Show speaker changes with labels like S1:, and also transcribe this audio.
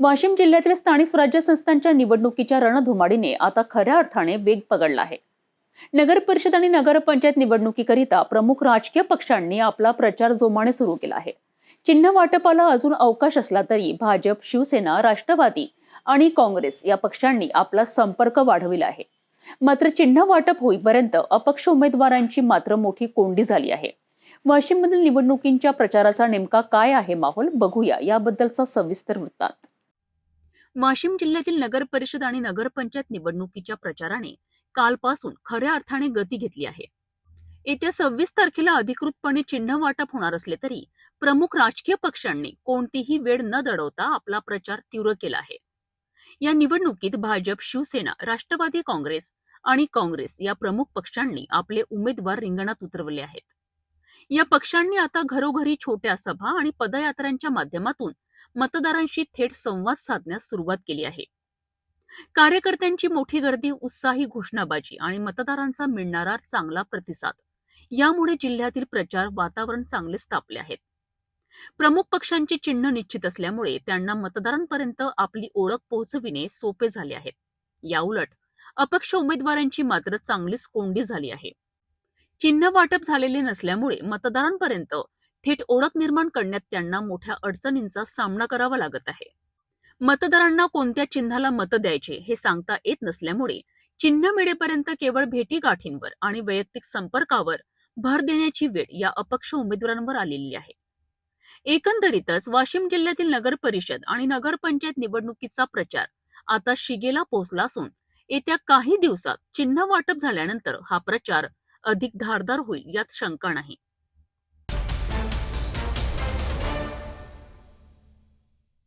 S1: वाशिम जिल्ह्यातील स्थानिक स्वराज्य संस्थांच्या निवडणुकीच्या रणधुमाडीने आता खऱ्या अर्थाने वेग पकडला आहे. नगर परिषद आणि नगरपंचायत निवडणुकीकरिता प्रमुख राजकीय पक्षांनी आपला प्रचार जोमाने सुरू केला आहे. चिन्ह वाटपाला अजून अवकाश असला तरी भाजप शिवसेना राष्ट्रवादी आणि काँग्रेस या पक्षांनी आपला संपर्क वाढविला आहे. मात्र चिन्ह वाटप होईपर्यंत अपक्ष उमेदवारांची मात्र मोठी कोंडी झाली आहे. वाशिममधील निवडणुकींच्या प्रचाराचा नेमका काय आहे माहोल बघूया याबद्दलचा सविस्तर वृत्तांत. वाशिम जिल्ह्यातील नगर परिषद आणि नगरपंचायत निवडणुकीच्या प्रचाराने कालपासून खऱ्या अर्थाने गती घेतली आहे. येत्या सव्वीस तारखेला अधिकृतपणे चिन्ह वाटप होणार असले तरी प्रमुख राजकीय पक्षांनी कोणतीही वेळ न दडवता आपला प्रचार तीव्र केला आहे. या निवडणुकीत भाजप शिवसेना राष्ट्रवादी काँग्रेस आणि काँग्रेस या प्रमुख पक्षांनी आपले उमेदवार रिंगणात उतरवले आहेत. या पक्षांनी आता घरोघरी छोट्या सभा आणि पदयात्रांच्या माध्यमातून मतदारांशी थेट संवाद साधण्यास सुरुवात केली आहे. कार्यकर्त्यांची मोठी गर्दी उत्साही घोषणाबाजी आणि मतदारांचा मिळणारा चांगला प्रतिसाद. यामुळे जिल्ह्यातील प्रचार वातावरण चांगलेच तापले आहेत. प्रमुख पक्षांचे चिन्ह निश्चित असल्यामुळे त्यांना मतदारांपर्यंत आपली ओळख पोहोचविणे सोपे झाले आहे. याउलट अपक्ष उमेदवारांची मात्र चांगलीच कोंडी झाली आहे. चिन्ह वाटप झालेले नसल्यामुळे मतदारांपर्यंत थेट ओळख निर्माण करण्यात त्यांना मोठ्या अडचणींचा सामना करावा लागत आहे. मतदारांना कोणत्या चिन्हाला मत द्यायचे हे सांगता येत नसल्यामुळे चिन्ह मिळेपर्यंत केवळ भेटीगाठींवर आणि वैयक्तिक संपर्कावर भर देण्याची वेळ या अपक्ष उमेदवारांवर आलेली आहे. एकंदरीतच वाशिम जिल्ह्यातील नगर परिषद आणि नगरपंचायत निवडणुकीचा प्रचार आता शिगेला पोहोचला असून येत्या काही दिवसात चिन्ह वाटप झाल्यानंतर हा प्रचार अधिक धारदार होईल यात शंका नाही.